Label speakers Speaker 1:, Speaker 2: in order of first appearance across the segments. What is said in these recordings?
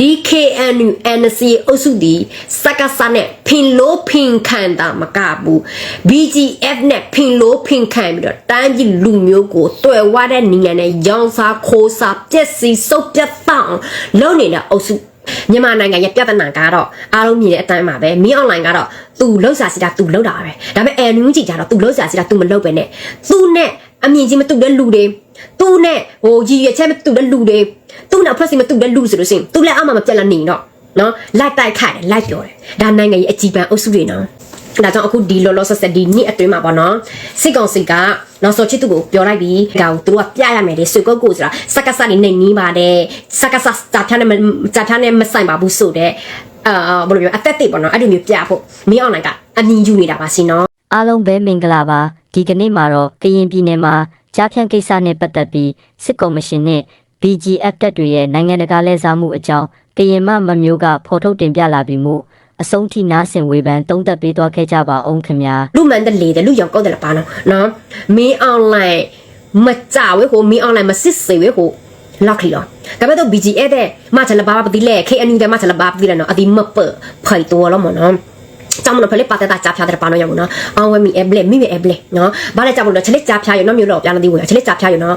Speaker 1: DKNU NC အုပ်စုဒီစက္ကစနဲ့ဖင်လို့ဖင်ခံတာမကဘူး BGF နဲ့ဖင်လို့ဖင်ခံပြီးတော့တန်းကြီးလူမျိုးကိုတွယ်ဝတဲ့နိုင်ငံနဲ့ရောင်းစားခိုးစားပြက်စီစုပ်ပြတ်တောင်းလုပ်နေတဲ့အုပ်စုမြန်မာနိုင်ငံရဲ့ပြဿနာကတော့အားလုံးမြင်တဲ့အတိုင်းပါပဲမင်းအွန်လိုင်းကတော့ तू လောက်စာစီတာ तू လောက်တာပဲဒါပေမဲ့ NUG ကြတော့ तू လောက်စာစီတာ तू မလောက်ပဲနဲ့ तू နဲ့ အမြင်ချင်းမတူတဲ့လူတွေသူ့နဲ့ဟိုရည်ရွယ်ချက်မတူတဲ့လူတွေသူ့နဲ့အဖွဲ့အစည်းမတူတဲ့လူဆိုလို့ရှိရင်သူလည်းအမှမပြက်လက်နေတော့နော်လိုက်တိုက်ခိုက်တယ်လိုက်ပြောတယ်ဒါနိုင်ငံရဲ့အကြီးပန်းအုပ်စုတွေနော်ဒါကြောင့်အခုဒီလောလောဆယ်ဆယ်ဒီနှစ်အတွင်းမှာပေါ့နော်စစ်ကောင်စီကနော်စောချစ်သူကိုပြောလိုက်ပြီးဒါကိုသူတို့ကပြရမယ်လေစေကုတ်ကိုဆိုတာစက္ကစနေနေနီးပါတယ်စက္ကစတာထနဲ့ဇာထနဲ့မဆိုင်ပါဘူးဆိုတဲ့အာဘယ်လိုပြောအသက်တွေပေါ့နော်အဲ့လိုမျိုးပြဖို့မင်းအွန်လိုင်းကအမြင်ယူနေတာပါရှင်နော်
Speaker 2: အားလုံးပဲမင်္ဂလာပါ ဒီကနေ့မှာတော့ကရင်ပြည်နယ်မှာကြားဖြန့်ကိစ္စနဲ့ပတ်သက်ပြီးစစ်ကော်မရှင်နဲ့ BGF တပ်တွေရဲ့နိုင်ငံတကာလဲစားမှုအကြောင်းကရင်မမမျိုးကဖော်ထုတ်တင်ပြလာပြီးမှုအဆုံးထိနားဆင်ဝေဖန်တုံးသက်ပေးသွားခဲ့ကြပါအောင်ခင်ဗျာ
Speaker 1: လူမှန်တယ်လေတယ်လူရောက်ကောက်တယ်လားပါနော်နော်မင်းအွန်လိုင်းမကြဝဲကိုမင်းအွန်လိုင်းမစစ်စေဝဲကိုလောက်ခလီတော့ဒါပေမဲ့တော့ BGA တဲ့မချလဘာပတိလေ KNU တဲ့မချလဘာပတိလေနော်အဒီမပဖိုင်တော်လောမနော် ကြောင့်မလို့ဖလေပတ်တာကြားဖြားတဲ့ပါနော်ရမနော်အောင်ဝဲမီအဘလက်မိမအဘလက်နော်ဘာလဲကြောင့်မလို့ချက်လက်ကြားဖြားရနော်မျိုးတော့ပြန်လို့ဒီဝင်ချက်လက်ကြားဖြားရနော်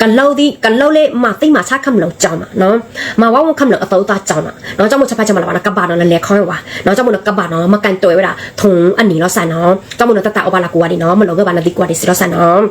Speaker 1: ကလောက်ဒီကလောက်လေမသိမချခမလို့ကြောင်းမှာနော်မဝဝခမလို့အတော်သားကြောင်းမှာနော်ကြောင့်မချက်ဖက်ချက်မလာပါနော်ကဘာနော်လေခေါင်းဝါနော်ကြောင့်မလို့ကဘာနော်မကန်တော်ဝဲတာထုံအနီလောဆန်နော်ကြောင့်မလို့တတအဘလာကိုဝါဒီနော်မလို့ကဘာနော်ဒီကွာဒီစီလောဆန်နော်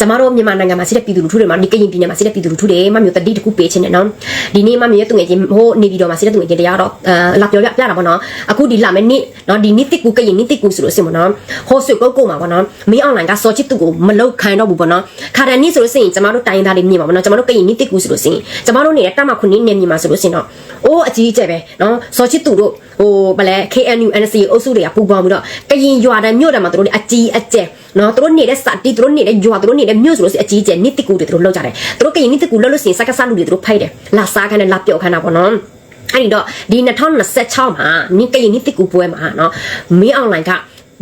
Speaker 1: ကျမတို့မြန်မာနိုင်ငံမှာရှိတဲ့ပြည်သူလူထုတွေမှာဒီကရင်ပြည်နယ်မှာရှိတဲ့ပြည်သူလူထုတွေမမျိုးတတိတခုပေးခြင်းနဲ့နော်ဒီနေ့မမျိုးသူငယ်ချင်းဟိုနေပြည်တော်မှာရှိတဲ့သူငယ်ချင်းတရားတော့အာလာပြောပြပြတာပေါ့နော်အခုဒီလာမယ့်နေ့နော်ဒီနေ့တစ်ကူကရင်နေ့တစ်ကူဆိုလို့စင်ပေါ့နော်ဟိုဆွေကုတ်ကုတ်မှာပေါ့နော်မင်းအွန်လိုင်းကစောချစ်သူကိုမလောက်ခိုင်းတော့ဘူးပေါ့နော်ခါတန်နေ့ဆိုလို့စင်ကျမတို့တိုင်းသားတွေမြင်ပါပေါ့နော်ကျမတို့ကရင်နေ့တစ်ကူဆိုလို့စင်ကျမတို့နေတဲ့တမခုနှစ်နေမြင်မှာဆိုလို့စင်တော့အိုးအကြီးကျယ်ပဲနော်စောချစ်သူတို့ဟိုဗလဲ KNU NC အုပ်စုတွေကပူပေါင်းပြီးတော့ကရင်ရွာတန်းမြို့တန်းမှာတို့အကြီးအကျယ်နော်တို့နေတဲ့စတီတို့နေတဲ့ရွာတို့နေတဲ့မြို့ဆိုလို့စင်အကြီးကျယ်နေ့တစ်ကူတွေတို့လောက်ကြတယ်တို့ကရင်နေ့တစ်ကူလောက်လို့စင်စကားစားလူတွေတို့ဖိုက်တယ်လာစားခိုင်းတယ်လာပြော့ခိုင်းတာပေါ့နော်အဲ့ဒီတော့ဒီ2026မှာနိကရင်နိတိကူပွဲမှာနော်မင်းအွန်လိုင်းက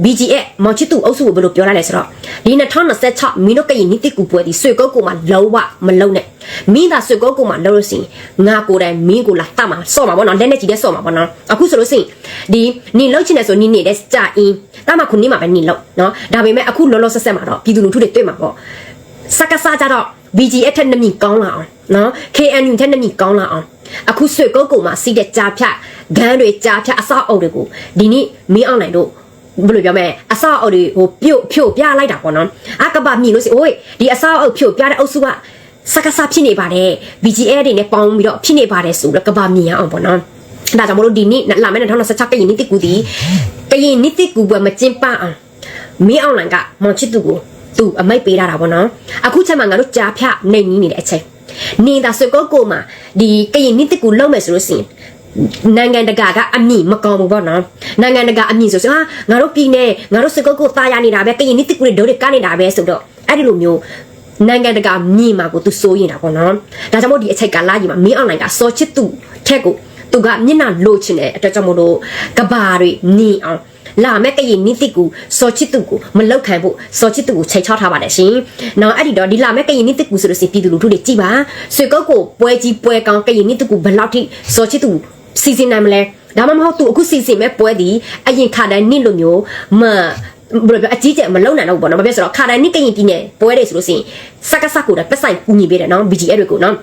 Speaker 1: BGA မောင်ချစ်သူအုပ်စုကိုဘယ်လိုပြောလိုက်လဲဆိုတော့ဒီ2026မင်းတို့ကရင်နိတိကူပွဲဒီဆွေကုတ်ကူမှာလုံးဝမလုံးနဲ့မင်းသာဆွေကုတ်ကူမှာလုံးလို့ရှိရင်ငါကိုယ်တိုင်မင်းကိုလာတတ်မှာစော့မှာပေါ့နော်လက်နဲ့ကြီးတဲ့စော့မှာပေါ့နော်အခုဆိုလို့ရှိရင်ဒီနင်လှုပ်ချင်တယ်ဆိုနင်နေတဲ့ကြာအင်းတတ်မှာခုနင်းမှာပဲနင်လှုပ်နော်ဒါပေမဲ့အခုလောလောဆတ်ဆက်မှာတော့ပြည်သူလူထုတွေတွေ့မှာပေါ့စကားစားကြတော့ BGF ထက်နှမီကောင်းလာအောင်နော် KNU ထက်နှမီကောင်းလာအောင်အခုဆွေကုတ်ကုံမှာစီးတဲ့ကြာဖြတ်ဂန်းတွေကြာဖြတ်အစောက်အုပ်တွေကိုဒီနေ့မင်းအောင်နိုင်တို့ ဘယ်လိုပြောမလဲအစောက်အုပ်တွေဟိုပြုတ်ဖြို့ပြလိုက်တာပေါ့နော်အကပမြည်လို့စီအိုးဒီအစောက်အုပ်ဖြို့ပြတဲ့အုပ်စုကစကားစားဖြစ်နေပါတယ် BGF တွေနဲ့ပေါင်းပြီးတော့ဖြစ်နေပါတယ်ဆိုတော့ကပမြင်ရအောင်ပေါ့နော်ဒါကြောင့်မလို့ဒီနေ့လာမယ့်2026ကရင်နေ့တိကူဒီကရင်နေ့တိကူပွဲမကျင်းပအောင်မင်းအောင်နိုင်ကမောင်ချစ်သူကိုသူအမိတ်ပေးထားတာပေါ့နော်အခုချက်မှငါတို့ကြားဖြနေနီးနေတဲ့အချိန်နေတာစကောကိုမှာဒီကရင်နေ့တိကူလုံးမယ်ဆိုလို့ရှိရင် နိုင်ငံတကာကအမြင့်မကောင်းဘူးပေါ့နော်နိုင်ငံတကာအမြင့်ဆိုဆိုဟာငါတို့ပြည်နေငါတို့စကောကိုတာရနေတာပဲကရင်နေ့တိကူတွေဒိုးတွေကနေနေတာပဲဆိုတော့အဲ့ဒီလိုမျိုးနိုင်ငံတကာမြင့်မှာကိုသူစိုးရင်တာပေါ့နော်ဒါကြောင့်မို့ဒီအချိန်ကလာကြီးမှာမင်းအွန်လိုင်းကစောချစ်သူထက်ကိုသူကမျက်နှာလိုချင်တဲ့အတွက်ကြောင့်မို့လို့ကဘာတွေမြင်အောင်လာမဲ့ကရင်နိတိကူစောချစ်သူကိုမလောက်ခံဖို့စောချစ်သူကိုချိန်ချောက်ထားပါတယ်ရှင်။နောက်အဲ့ဒီတော့ဒီလာမဲ့ကရင်နိတိကူဆိုလို့စီပြည်သူလူထုတွေကြည်ပါဆွေကုတ်ကိုပွဲကြီးပွဲကောင်းကရင်နိတိကူဘယ်လောက်ထိစောချစ်သူ စီစဉ်နိုင်မလဲဒါမှမဟုတ်သူအခုစီစဉ်မဲ့ပွဲဒီအရင်ခါတိုင်းနင့်လိုမျိုးမဘယ်လိုအကြီးကျယ်မလုံနိုင်တော့ဘူးပေါ့နော်မပြတ်ဆိုတော့ခါတိုင်းနိကရင်ပြည်နယ်ပွဲတွေဆိုလို့ရှိရင်စက္ကစကိုတာပတ်ဆိုင်ကူညီပေးတယ်နော် BGF တွေကိုနော်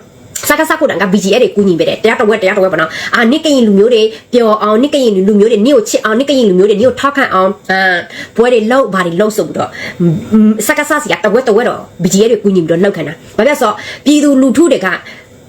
Speaker 1: စကားစကုတ်တန်က BGA တွေကူညီပေးတယ်တရားတော်ဝက်တရားတော်ဝက်ပေါ့နော်အာနိကရင်လူမျိုးတွေပျော်အောင်နိကရင်လူမျိုးတွေနိကိုချစ်အောင်နိကရင်လူမျိုးတွေနိကိုထောက်ခံအောင်အာပွဲတွေလှုပ်ဘာတွေလှုပ်ဆိုပြီးတော့စကားစစီကတော်ဝက်တော်ဝက်တော့ BGA တွေကူညီပြီးတော့လှုပ်ခံတာဘာဖြစ်ဆိုပြည်သူလူထုတွေက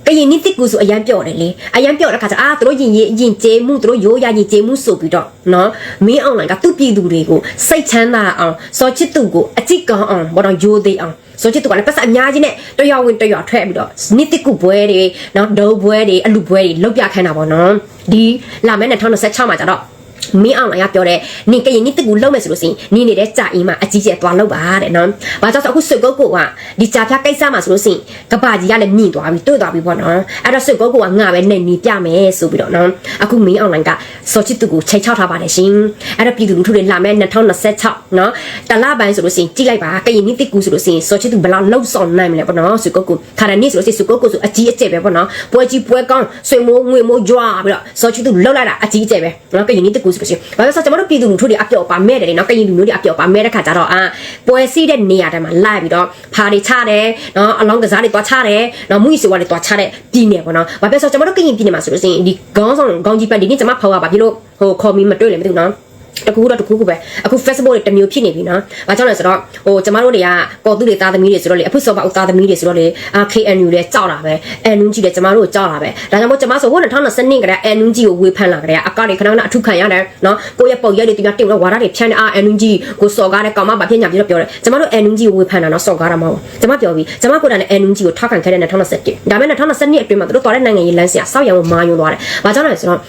Speaker 1: ကရင်နိတိကူဆိုအရန်ပြော့တယ်လေအရန်ပြော့တဲ့ခါကျအာတို့ရင်ရင်ရင်ကျေမှုတို့ရိုးရရင်ကျေမှုဆိုပြီးတော့နော်မင်းအောင်လိုင်းကသူ့ပြည်သူတွေကိုစိတ်ချမ်းသာအောင်စောချစ်သူကိုအကြည့်ကောင်းအောင်ဘောတော့ရိုးသေးအောင်ဆိုချစ်သူကလည်းပတ်စံအများကြီးနဲ့တရွာဝင်တရွာထွက်ပြီးတော့နိတိကူပွဲတွေနော်ဒုံပွဲတွေအလူပွဲတွေလောက်ပြခိုင်းတာပေါ့နော်ဒီလာမယ့်2026မှာကျတော့ မင်းအောင်လိုက်ပြောတဲ့နင်ကရင်နိတကူလုံးမယ်ဆိုလို့ရှိရင်နင်နေတဲ့ကြာအင်းမှာအကြီးကျယ်သွားလောက်ပါတဲ့နော်။ဘာကြောင့်ဆိုအခုဆွေကုတ်ကိုကဒီကြာဖြတ်ကိစ္စမှာဆိုလို့ရှိရင်ကဘာကြီးကလည်းမြင့်သွားပြီတွေ့သွားပြီပေါ့နော်။အဲ့တော့ဆွေကုတ်ကိုကငါပဲနေနေပြမယ်ဆိုပြီးတော့နော်။အခုမင်းအောင်လိုက်ကစောချစ်သူကိုချိန်ချောက်ထားပါတယ်ရှင်။အဲ့တော့ပြည်သူလူထုတွေလာမဲ့2026နော်။တလပိုင်းဆိုလို့ရှိရင်ကြည့်လိုက်ပါကရင်နိတကူဆိုလို့ရှိရင်စောချစ်သူဘယ်လောက်လှုပ်ဆောင်နိုင်မလဲပေါ့နော်။ဆွေကုတ်ကိုခါရနေ့ဆိုလို့ရှိရင်ဆွေကုတ်ကိုဆိုအကြီးအကျယ်ပဲပေါ့နော်။ပွဲကြီးပွဲကောင်းဆွေမိုးငွေမိုးကြွားပြီးတော့စောချစ်သူလှုပ်လိုက်တာအကြီးအကျယ်ပဲနော်။ကရင်နိတကူဆိုလို့ရှိရင်ဘာလို့ဆိုကျွန်တော်တို့ပြည်သူလူထုတွေအပြော့ပါမဲ့တယ်နော်ကရင်လူမျိုးတွေအပြော့ပါမဲ့တဲ့ခါကျတော့အာပွဲစည်းတဲ့နေရာတိုင်းမှာလိုက်ပြီးတော့ဖာတွေချတယ်နော်အလောင်းကစားတွေတွားချတယ်နော်မူကြီးစီဝါတွေတွားချတဲ့ပြည်နယ်ပေါ့နော်ဘာဖြစ်ဆိုကျွန်တော်တို့ကရင်ပြည်နယ်မှာဆိုလို့ရှိရင်ဒီခေါင်းဆောင်ခေါင်းကြီးပတ်ဒီနေ့ကျွန်မဖောက်ရပါပြီလို့ဟိုခေါ်မီမတွေ့လည်းမသိဘူးနော် တကူတော့တကူကူပဲအခု Facebook တွေတစ်မျိုးဖြစ်နေပြီနော်။ဘာကြောင့်လဲဆိုတော့ဟိုကျမတို့တွေကကော်သူတွေသားသမီးတွေဆိုတော့လေအဖွစောပါဦးသားသမီးတွေဆိုတော့လေအာ KNU တွေကြောက်တာပဲ။ NUG တွေကျမတို့ကိုကြောက်တာပဲ။ဒါကြောင့်မို့ကျမဆိုဟို2020ကတည်းက NUG ကိုဝေဖန်လာကြတယ်။အကတွေခဏခဏအထုခံရတယ်နော်။ကိုယ့်ရဲ့ပုံရက်တွေတင်တင်တော့ဝါရတွေဖြန့်နေအာ NUG ကိုစော်ကားတဲ့ကောင်မဘာဖြစ်ညာပြီးတော့ပြောတယ်။ကျမတို့ NUG ကိုဝေဖန်တာနော်စော်ကားတာမဟုတ်ဘူး။ကျမပြောပြီးကျမကိုယ်တိုင်လည်း NUG ကိုထောက်ခံခဲ့တဲ့2021ဒါပေမဲ့2022အတွင်းမှာသူတို့တော်တဲ့နိုင်ငံရေးလမ်းစဉ်ကစောက်ရံကိုမာယွန်းသွားတယ်။ဘာကြောင့်လဲဆိုတော့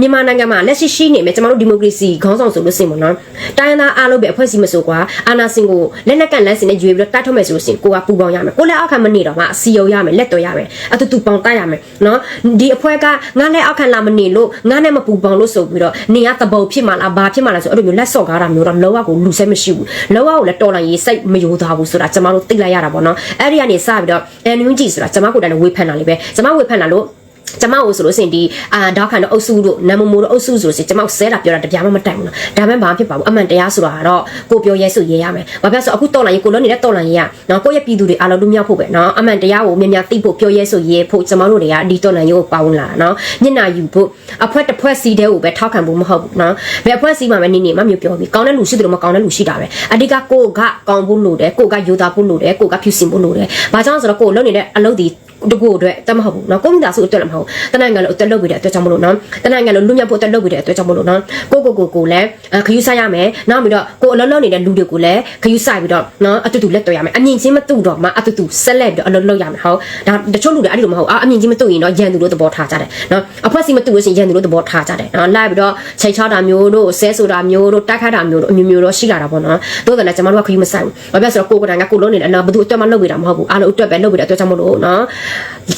Speaker 1: မြန်မာနိုင်ငံမှာလက်ရှိရှိနေမယ်ကျမတို့ဒီမိုကရေစီခေါင်းဆောင်ဆိုလို့စင်ပေါ့နော်။တိုင်းရင်းသားအားလုံးပဲအဖွဲ့အစည်းမဆိုကွာအာနာစင်ကိုလက်နက်ကန့်လမ်းစဉ်နဲ့ရွေပြီးတော့တိုက်ထုတ်မယ်ဆိုလို့စင်ကိုကပူပေါင်းရမယ်။ကိုလည်းအောက်ခံမနေတော့မှအစီယုံရမယ်လက်တော်ရမယ်။အတူတူပေါင်းတိုက်ရမယ်နော်။ဒီအဖွဲ့ကငါနဲ့အောက်ခံလာမနေလို့ငါနဲ့မပူပေါင်းလို့ဆိုပြီးတော့နေရတဘုံဖြစ်မှလားဘာဖြစ်မှလားဆိုအဲ့လိုမျိုးလက်စော့ကားတာမျိုးတော့လောကကိုလူဆက်မရှိဘူး။လောကကိုလည်းတော်လိုင်းရေးစိတ်မယိုသားဘူးဆိုတာကျမတို့သိလိုက်ရတာပေါ့နော်။အဲ့ဒီကနေစပြီးတော့ NUG ဆိုတာကျမကိုယ်တိုင်ဝေဖန်တာလေးပဲ။ကျမဝေဖန်တာလို့ ကျမကိုဆိုလို့စင်ဒီအာဒေါက်ခံတို့အုပ်စုတို့နမ်မမိုတို့အုပ်စုဆိုလို့စင်ကျမဆဲတာပြောတာတပြားမှမတိုင်ဘူးနော်ဒါမှမဘာဖြစ်ပါဘူးအမှန်တရားဆိုတာကတော့ကိုပြောရဲဆိုရဲရမယ်ဘာဖြစ်ဆိုအခုတော်လိုင်းရေးကိုလုံးနေတဲ့တော်လိုင်းရေးကနော်ကိုယ့်ရဲ့ပြည်သူတွေအားလုံးလူမြောက်ဖို့ပဲနော်အမှန်တရားကိုမြန်မြန်သိဖို့ပြောရဲဆိုရဲဖို့ကျမတို့တွေကဒီတော်လိုင်းရေးကိုပါဝင်လာတာနော်ညနာယူဖို့အဖွဲတစ်ဖွဲစီတဲ့ကိုပဲထောက်ခံဖို့မဟုတ်ဘူးနော်ဘယ်အဖွဲစီမှမနေနေမှမျိုးပြောပြီးကောင်းတဲ့လူရှိတယ်လို့မကောင်းတဲ့လူရှိတာပဲအဓိကကိုကကောင်းဖို့လိုတယ်ကိုကယူသားဖို့လိုတယ်ကိုကဖြူစင်ဖို့လိုတယ်ဘာကြောင့်ဆိုတော့ကိုလုံးနေတဲ့အလုပ်ဒီ တကူအတွက်တက်မဟုတ်ဘူးနော်ကိုမိသားစုအတွက်လည်းမဟုတ်ဘူးတနိုင်ငံလုံးအတွက်လုပ်ပြီးတဲ့အတွက်ကြောင့်မလို့နော်တနိုင်ငံလုံးလူမျိုးဖို့အတွက်လုပ်ပြီးတဲ့အတွက်ကြောင့်မလို့နော်ကိုကိုကိုကိုလည်းခယူဆိုင်ရမယ်နောက်ပြီးတော့ကိုအလုံးလုံးနေတဲ့လူတွေကိုလည်းခယူဆိုင်ပြီးတော့နော်အတူတူလက်တွေ့ရမယ်အမြင်ချင်းမတူတော့မှအတူတူဆက်လက်ပြီးတော့အလုံးလုံးရမယ်ဟုတ်ဒါတချို့လူတွေအဲ့လိုမဟုတ်အာအမြင်ချင်းမတူရင်တော့ရန်သူလို့သဘောထားကြတယ်နော်အဖွဲ့စီမတူလို့ရှိရင်ရန်သူလို့သဘောထားကြတယ်နော်လိုက်ပြီးတော့ချိန်ချတာမျိုးတို့ဆဲဆိုတာမျိုးတို့တိုက်ခတ်တာမျိုးတို့အမျိုးမျိုးတော့ရှိလာတာပေါ့နော်သို့တော်လည်းကျွန်တော်တို့ကခယူမဆိုင်ဘူးဘာဖြစ်ဆိုတော့ကိုကိုတိုင်ကကိုလုံးနေတယ်နော်ဘယ်သူအတွက်မှလုပ်ပြီးတာမဟုတ်ဘူးအားလုံးအတွက်ပဲလုပ်ပြီးတာအတွက်ကြောင့်မလို့နော်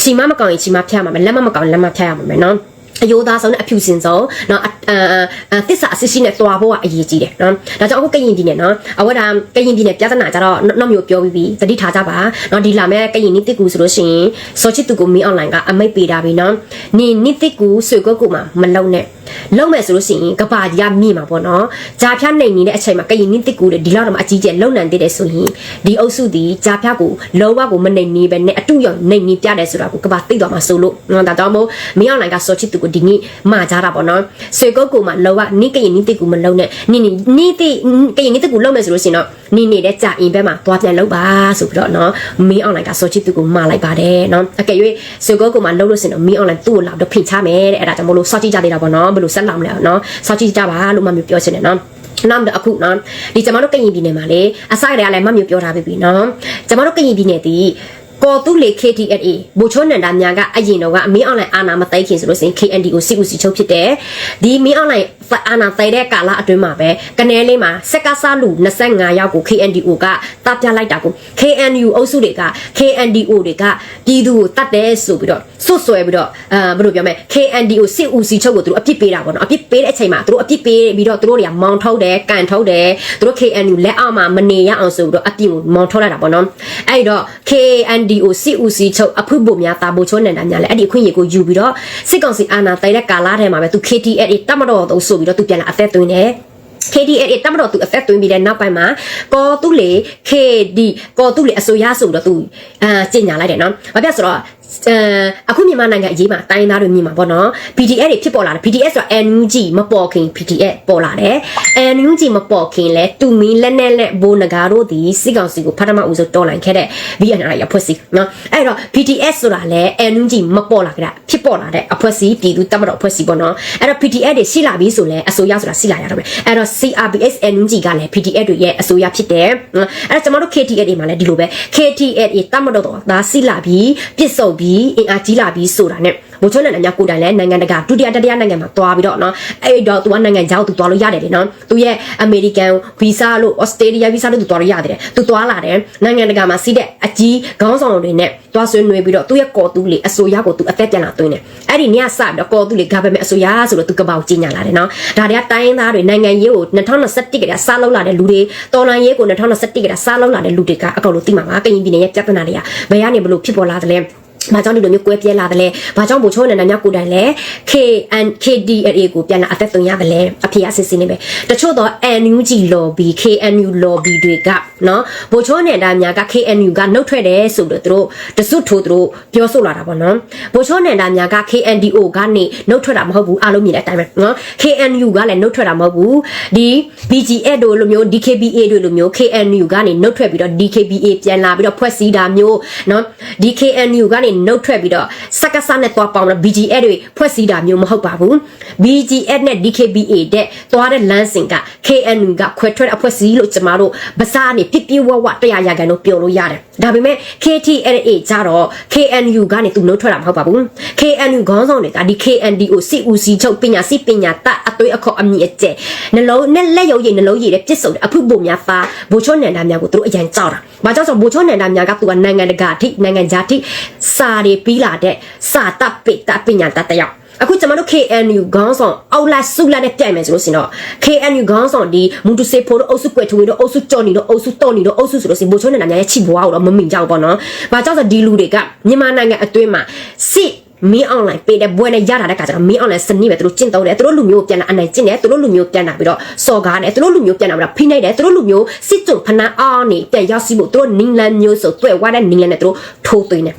Speaker 1: ချီမမကောင်းရင်ချီမဖျက်ရမှာမယ်လက်မမကောင်းလက်မဖျက်ရမှာမယ်နော်အယိုးသားဆုံးနဲ့အဖြူစင်ဆုံးเนาะအဲတစ္ဆာအစစ်ရှိနဲ့တွာဖို့ကအရေးကြီးတယ်เนาะဒါကြောင့်အခုကရင်ပြည်နယ်เนาะအဝတ်ဒါကရင်ပြည်နယ်ပြဿနာကြတော့နောက်မျိုးပြောပြီးပြီတတိထားကြပါเนาะဒီလာမဲ့ကရင်နိတိကူဆိုလို့ရှိရင်စောချစ်သူကိုမင်းအွန်လိုင်းကအမိတ်ပေးတာပြီเนาะနေနိတိကူဆွေကုတ်ကူမှာမလုံနဲ့ လုံမယ်ဆိုလို့ရှိရင်ကဘာကြီးကမြင့်မှာပေါ့နော်ဂျာဖျားနိုင်နေတဲ့အချိန်မှာကရင်နင်းတစ်ကူတဲ့ဒီလောက်တော့အကြီးကျယ်လုံနိုင်သေးတယ်ဆိုရင်ဒီအုပ်စုဒီဂျာဖျားကိုလုံးဝကိုမနိုင်နေပဲနဲ့အတုရောက်နိုင်နေပြတယ်ဆိုတာကိုကဘာသိသွားမှာဆိုလို့နော်ဒါတော့မို့မင်းအောင်နိုင်ကစော်ချစ်သူကိုဒီနေ့မှာကြတာပေါ့နော်ဆွေကုတ်ကိုမှလုံးဝနိကရင်နင်းတစ်ကူမလုံနဲ့နိနိနိတိကရင်နင်းတစ်ကူလုံမယ်ဆိုလို့ရှိရင်တော့နိနေတဲ့ဂျာအင်ဘက်မှာသွားပြန်လုံပါဆိုပြီးတော့နော်မင်းအောင်နိုင်ကစော်ချစ်သူကိုမှာလိုက်ပါတယ်နော်အကယ်၍ဆွေကုတ်ကိုမှလုံလို့ရှိရင်တော့မင်းအောင်နိုင်သူ့ကိုလာတော့ဖိချမယ်တဲ့အဲ့ဒါကြောင့်မို့လို့စော်ချစ်ကြသေးတာပေါ့နော်ဘယ်လိုဆက်လာမလဲနော်စောချစ်ကြပါလို့မှမျိုးပြောချင်တယ်နော်နောက်တော့အခုနော်ဒီကျမတို့ကရင်ပြည်နယ်မှာလေအစိုက်တွေကလည်းမမျိုးပြောထားပြီပြီနော်ကျမတို့ကရင်ပြည်နယ်ဒီ ကော်တူလေ KTSA ဘူချိုနန္ဒာများကအရင်တော့ကအမင်းအွန်လိုင်းအာနာမသိခင်ဆိုလို့ဆိုရင် KNDO စစ်ဦးစီချုပ်ဖြစ်တယ်ဒီမင်းအွန်လိုင်းအာနာသိတဲ့ကာလအတွင်းမှာပဲကနေလေးမှာစက်ကစားလူ25ယောက်ကို KNDO ကတပ်ပြလိုက်တာကို KNU အုပ်စုတွေက KNDO တွေကပြည်သူကိုတတ်တယ်ဆိုပြီးတော့ဆွတ်ဆွဲပြီးတော့အာဘယ်လိုပြောမလဲ KNDO စစ်ဦးစီချုပ်ကိုသူတို့အပြစ်ပေးတာပေါ့နော်အပြစ်ပေးတဲ့အချိန်မှာသူတို့အပြစ်ပေးပြီးတော့သူတို့တွေကမောင်းထုတ်တယ်ကန်ထုတ်တယ်သူတို့ KNU လက်အောက်မှာမနေရအောင်ဆိုပြီးတော့အပြစ်ကိုမောင်းထုတ်လိုက်တာပေါ့နော်အဲ့တော့ KNDO စစ်ဦးစီချုပ်အဖွဖို့များတာဖို့ချိုးနေတာများလဲအဲ့ဒီအခွင့်အရေးကိုယူပြီးတော့စစ်ကောင်စီအာဏာတိုက်တဲ့ကာလထဲမှာပဲသူ KTS တတ်မတော်တော့ဆိုပြီးတော့သူပြန်လာအသက်သွင်းတယ် KDA တမတော်သူ effect သွင်းပြီးတဲ့နောက်ပိုင်းမှာကောသူလေ KD ကောသူလေအစိုးရဆိုတော့သူအာကျင်ညာလိုက်တယ်နော်။ဘာဖြစ်ဆိုတော့ အဲအခုမြန်မာနိုင်ငံအရေးမှာတိုင်းသားတွေမြင်မှာပေါ့နော် BDS တွေဖြစ်ပေါ်လာတယ် BDS ဆိုတာ NUG မပေါ်ခင် BDS ပေါ်လာတယ် NUG မပေါ်ခင်လဲတူမီလက်နဲ့လက်ဘိုးနဂါတို့ဒီစစ်ကောင်စီကိုဖထမဦးဆုံးတော်လှန်ခဲ့တဲ့ BNR ရဖွဲ့စီနော်အဲ့တော့ BDS ဆိုတာလဲ NUG မပေါ်လာကြတာဖြစ်ပေါ်လာတဲ့အဖွဲ့အစည်းပြည်သူတပ်မတော်အဖွဲ့အစည်းပေါ့နော်အဲ့တော့ BDS တွေရှိလာပြီဆိုလဲအစိုးရဆိုတာရှိလာရတော့မယ်အဲ့တော့ CRBS NUG ကလည်း BDS တွေရဲ့အစိုးရဖြစ်တယ်အဲ့တော့ကျွန်တော်တို့ KTS တွေမှာလည်းဒီလိုပဲ KTS တွေတပ်မတော်တော်ဒါရှိလာပြီပြစ်စုံပြီးအင်အားကြီးလာပြီးဆိုတာနဲ့ဘိုးချုံနဲ့ညာကိုတိုင်လည်းနိုင်ငံတကာဒုတိယတတိယနိုင်ငံမှာသွားပြီးတော့နော်အဲ့တော့သူကနိုင်ငံခြားကိုသူသွားလို့ရတယ်လေနော်သူရဲ့အမေရိကန်ဗီဇာလို့ဩစတြေးလျဗီဇာလို့သူသွားလို့ရတယ်သူသွားလာတယ်နိုင်ငံတကာမှာစီးတဲ့အကြီးခေါင်းဆောင်တွေနဲ့သွားဆွေးနွေးပြီးတော့သူရဲ့ကော်တူလေးအစိုးရကိုသူအသက်ပြန်လာသွင်းတယ်အဲ့ဒီနေ့ကစပြီးတော့ကော်တူလေး government အစိုးရဆိုတော့သူကပောက်ကြီးညာလာတယ်နော်ဒါတွေကတိုင်းရင်းသားတွေနိုင်ငံရေးကို2021ကတည်းကစလောက်လာတဲ့လူတွေတော်လန်ရေးကို2021ကတည်းကစလောက်လာတဲ့လူတွေကအကောင်လို့သိမှာပါကရင်ပြည်နယ်ရဲ့ပြဿနာတွေကဘယ်ကနေဘလို့ဖြစ်ပေါ်လာသလဲ ဘာကြောင့်ဒီလိုမျိုးကွဲပြဲလာတယ်လဲဘာကြောင့်ဘိုလ်ချုံနဲ့နန်းမြကိုယ်တိုင်လဲ KN KDA ကိုပြန်လာအသက်သွင်းရတယ်လဲအဖေအစစ်စစ်နေပဲတချို့တော့ NUG lobby KNU lobby တွေကနော်ဘိုလ်ချုံနဲ့ဒါများက KNU ကနှုတ်ထွက်တယ်ဆိုတော့သူတို့တစွတ်ထိုးသူတို့ပြောဆိုလာတာပေါ့နော်ဘိုလ်ချုံနဲ့ဒါများက KNDO ကနေနှုတ်ထွက်တာမဟုတ်ဘူးအားလုံးမြင်တဲ့အတိုင်းပဲနော် KNU ကလည်းနှုတ်ထွက်တာမဟုတ်ဘူးဒီ BGA တို့လိုမျိုး DKBA တို့လိုမျိုး KNU ကနေနှုတ်ထွက်ပြီးတော့ DKBA ပြန်လာပြီးတော့ဖွဲ့စည်းတာမျိုးနော် DKNU ကနေနှုတ်ထွက်ပြီးတော့စက္ကစနဲ့တွားပေါင်းတော့ BGA တွေဖွဲ့စည်းတာမျိုးမဟုတ်ပါဘူး BGA နဲ့ DKBA တဲ့တွားတဲ့လမ်းစဉ်က KNU ကခွဲထွက်တဲ့အဖွဲ့စည်းလို့ကျမတို့ဗစားနေပြပြဝဝတရားရကန်လို့ပြောလို့ရတယ်ဒါပေမဲ့ KTLA ကြတော့ KNU ကနေသူနှုတ်ထွက်တာမဟုတ်ပါဘူး KNU ခေါင်းဆောင်တွေကဒီ KNDO စစ်ဦးစီးချုပ်ပညာစီပညာတတ်အသွေးအခေါ်အမြင့်အကျဲနှလုံးနဲ့လက်ရုပ်ရည်နှလုံးရည်တဲ့ပြစ်စုံတဲ့အဖုပုံများပါဘိုချွန်နန္ဒာများကိုသူတို့အရင်ကြောက်တာ။ဘာကြောင့်ဆိုဘိုချွန်နန္ဒာများကသူကနိုင်ငံတကာအထိနိုင်ငံခြားအထိစာတွေပြီးလာတဲ့စာတတ်ပိတတ်ပညာတတ်တဲ့ရောက်အခုကျွန်တော်တို့ KNU ခေါင်းဆောင်အောက်လိုက်စုလိုက်နဲ့ပြိုင်မယ်ဆိုလို့ရှင်တော့ KNU ခေါင်းဆောင်ဒီမူတူစေဖိုးတို့အုပ်စုကွယ်ထွေးတို့အုပ်စုကြော်နေတို့အုပ်စုတော်နေတို့အုပ်စုဆိုလို့ရှင်ဘိုချွန်နန္ဒာများရဲ့ချိဘွားကိုတော့မမိကြဘူးပေါ့နော်။ဘာကြောင့်ဆိုဒီလူတွေကမြန်မာနိုင်ငံအတွင်းမှာစစ်မင်းအွန်လိုင်းပေးတဲ့ဘွဲနဲ့ရတာတဲ့ခါကျတော့မင်းအွန်လိုင်းစနစ်ပဲသူတို့ကျင့်သုံးတယ်သူတို့လူမျိုးကိုပြန်လာအနိုင်ကျင့်တယ်သူတို့လူမျိုးပြန်လာပြီးတော့စော်ကားတယ်သူတို့လူမျိုးပြန်လာပြီးတော့ဖိနှိပ်တယ်သူတို့လူမျိုးစစ်ကြုံဖနန်းအားနေပြန်ရောက်စီဖို့သူတို့နင်းလန်းမျိုးဆိုတွေ့ဝါတဲ့နင်းလန်းနဲ့သူတို့ထိုးသွင်းတယ်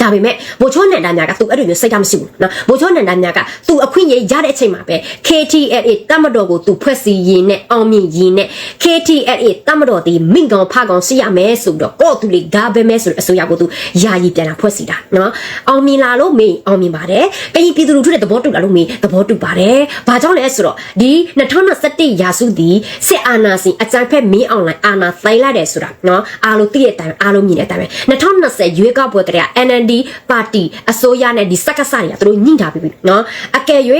Speaker 1: ဒါပေမဲ့ဘိုချိုးနန္ဒာညာကသူအဲ့လိုမျိုးစိတ်ကမရှိဘူးနော်ဘိုချိုးနန္ဒာညာကသူအခွင့်အရေးရတဲ့အချိန်မှာပဲ KTLA တမတော်ကိုသူဖွဲ့စည်းရင်းနဲ့အောင်မြင်ရင်းနဲ့ KTLA တမတော်ဒီမင့်ကောင်ဖကောင်ရှိရမယ်ဆိုတော့ကို့သူလေးဂါဘဲမဲဆိုတဲ့အစိုးရကိုသူယာယီပြန်လာဖွဲ့စည်းတာနော်အောင်မြင်လာလို့မေးအောင်မြင်ပါတယ်ကရင်ပြည်သူလူထုတဲ့သဘောတူလာလို့မေးသဘောတူပါတယ်ဘာကြောင့်လဲဆိုတော့ဒီ2021ရာစုဒီစစ်အာဏာရှင်အကြံဖက်မင်းအောင်လိုင်းအာဏာသိမ်းလိုက်တယ်ဆိုတာနော်အားလုံးသိတဲ့အတိုင်းအားလုံးမြင်တဲ့အတိုင်းပဲ2020ရွေးကောက်ပွဲကတည်းက NLD ပါတီအစိုးရနဲ့ဒီစက္ကစတွေကသူတို့ညှိထားပြီးပြီနော်အကယ်၍